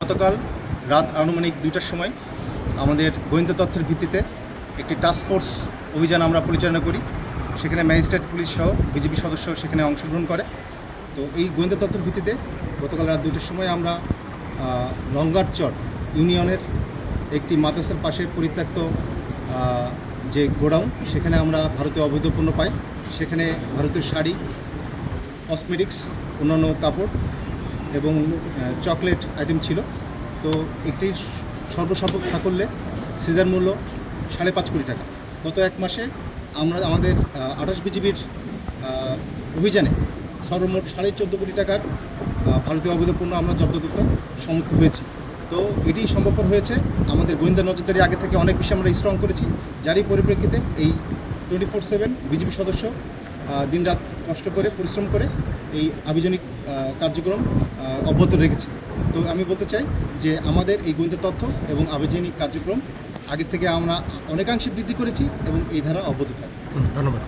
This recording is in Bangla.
গতকাল রাত আনুমানিক দুইটার সময় আমাদের গোয়েন্দা তথ্যের ভিত্তিতে একটি টাস্ক ফোর্স অভিযান আমরা পরিচালনা করি। সেখানে ম্যাজিস্ট্রেট পুলিশ সহ বিজেপি সদস্য সেখানে অংশগ্রহণ করে। তো এই গোয়েন্দা তথ্যের ভিত্তিতে গতকাল রাত দুইটার সময় আমরা আহ, রঙ্গারচর ইউনিয়নের একটি মাদ্রাসার পাশে পরিত্যক্ত যে গোডাউন সেখানে আমরা ভারতীয় অবৈধ পণ্য পাই। সেখানে ভারতীয় শাড়ি কসমেটিক্স অন্যান্য কাপড় এবং চকলেট আইটেম ছিল। তো একটির সর্বসম্পক সাকল্যে সিজার মূল্য সাড়ে পাঁচ কোটি টাকা। গত এক মাসে আমরা, আমাদের আঠাশ বিজিবির অভিযানে সর্বমোট সাড়ে চোদ্দ কোটি টাকার ভারতীয় অবৈধ পণ্য আমরা জব্দ করতে সমর্থ হয়েছি। তো এটি সম্ভবপর হয়েছে, আমাদের গোয়েন্দা নজরদারি আগে থেকে অনেক বেশি আমরা স্ট্রং করেছি। যারই পরিপ্রেক্ষিতে এই টোয়েন্টি ফোর সেভেন বিজেপি সদস্য দিনরাত কষ্ট করে, পরিশ্রম করে এই আভিজনিক কার্যক্রম অব্যাহত রেখেছে। তো আমি বলতে চাই যে আমাদের এই গোয়েন্দা তথ্য এবং আবিজনিক কার্যক্রম আগের থেকে আমরা অনেকাংশে বৃদ্ধি করেছি এবং এই ধারা অব্যাহত থাকবে। ধন্যবাদ।